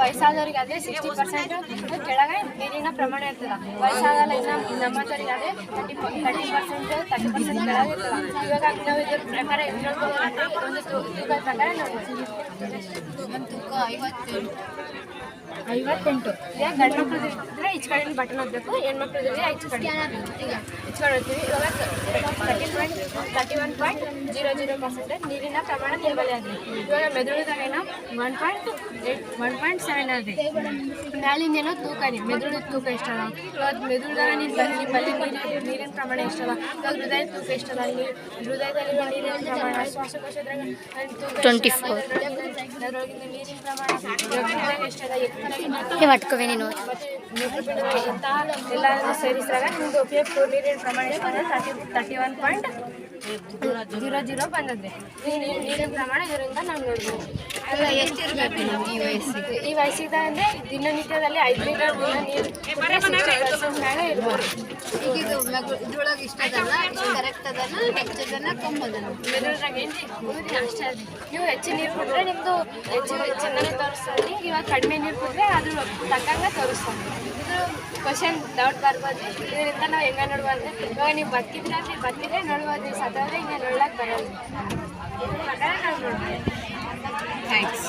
ವಯಸ್ಸಾದವರಿಗೆ ಅದೇ sixty percent ಕೆಳಗೆ ನೀರಿನ ಪ್ರಮಾಣ ಇರ್ತದೆ. ವಯಸ್ಸಾದಲ್ಲ ಇನ್ನು ನಮ್ಮಂಥವ್ರಿಗೆ ಆದರೆ thirty thirty percent thirty percent ಕೆಳಗೆ ಇರ್ತದೆ. ಇವಾಗ ನಾವು ಇದ್ರ ಪ್ರಕಾರ ಅಂದರೆ ಒಂದು ತೂಕದ ಪ್ರಕಾರ ನಾವು ತೂಕ ಐವತ್ತೆಂಟು. ಈಗ ಗಂಡು ಇದ್ರೆ ಈಚ್ ಕಡೆ ಬಟನ್ ಓದಬೇಕು ಹೆಣ್ಮಕ್ಳು ಇದ್ರೆ ಈಚ್ ಕಡೆ ಈಗ ಈಚ್ ಕಡೆ ಓದ್ತೀವಿ ಇವಾಗ thirty point thirty one point zero zero percentage ನೀರಿನ ಪ್ರಮಾಣ ನಿಮ್ಮಲ್ಲಿ ಆಗಿದೆ. ಇವಾಗ ಮೆದುಳುದಾಗ ಏನೋ one point eight one point seven ಆಗಿದೆ. ಮ್ಯಾಲಿಂದ ಏನೋ ತೂಕ ಇದೆ. ಮೆದುಳು ತೂಕ ಎಷ್ಟದ ಇವಾಗ ಮೆದುಳುದಾಗ ನೀನು ಬಂದು ನಿಮ್ಮಲ್ಲಿ ನೀರಿನ ನೀರಿನ ಪ್ರಮಾಣ ಎಷ್ಟದ ಇವಾಗ ಹೃದಯ ತೂಕ ಎಷ್ಟದ ಅಲ್ಲಿ ಹೃದಯದಲ್ಲಿ ನೀರಿನ ಪ್ರಮಾಣ ಶ್ವಾಸಕೋಶದಾಗ ತೂಕ 24. ಅದರೊಳಗಿಂದ ನೀರಿನ ಪ್ರಮಾಣ ಎಷ್ಟದ ನೀನು ಸೇರಿಸಿದಾಗ ನಿಮ್ಮದು ನೀರಿನ ಪ್ರಮಾಣ thirty thirty one point zero zero ಬಂದದ್ದೆ ಈ ನೀರು ನೀರಿನ ಪ್ರಮಾಣ ಇದರಿಂದ ನಾವು ನೋಡ್ಬೋದು. ಅಲ್ಲ ಎಷ್ಟಿರ್ಬೇಕು ಈ ವಯಸ್ಸಿಗೆ? ಈ ವಯಸ್ಸಿಗೆ ಅಂದರೆ ದಿನನಿತ್ಯದಲ್ಲಿ ಐದು ಲೀಟರ್ ದಿನ ನೀರು ಮ್ಯಾಗ ಇರ್ಬೋದು ಈಗ ಇದು ಮಗು ಇದ್ರೊಳಗೆ ಇಷ್ಟ ಕರೆಕ್ಟ್ ಅದನ್ನ ಹೆಚ್ಚದನ್ನ ಕಮ್ಮದನ್ನ ಮೆದುಳಿನಾಗ ಏನು ಅಷ್ಟೇ ನೀವು ಹೆಚ್ಚು ನೀರು ಕುಡಿದ್ರೆ ನಿಮ್ಮದು ಹೆಚ್ಚು ಚೆನ್ನಾಗಿ ತೋರಿಸ್ತಾರೆ ಇವಾಗ ಕಡಿಮೆ ನೀರು ಕುಡಿದ್ರೆ ಅದ್ರ ತಕ್ಕಂಗೆ ತೋರಿಸ್ತಾರೆ ಇದು ಕ್ವಶನ್ ಡೌಟ್ ಬರ್ಬೋದು ಇದರಿಂದ ನಾವು ಹೆಂಗೆ ನೋಡ್ಬೋದು ಇವಾಗ ನೀವು ಬದುಕಿದ್ರೆ ಅಲ್ಲಿ ಬದುಕಿದ್ರೆ ನೋಡ್ಬೋದು ನೀವು ಸತ್ತೋದ್ರೆ ಹಿಂಗೆ ನೋಡ್ಲಕ್ಕೆ ಬರಲ್ಲ ಥ್ಯಾಂಕ್ಸ್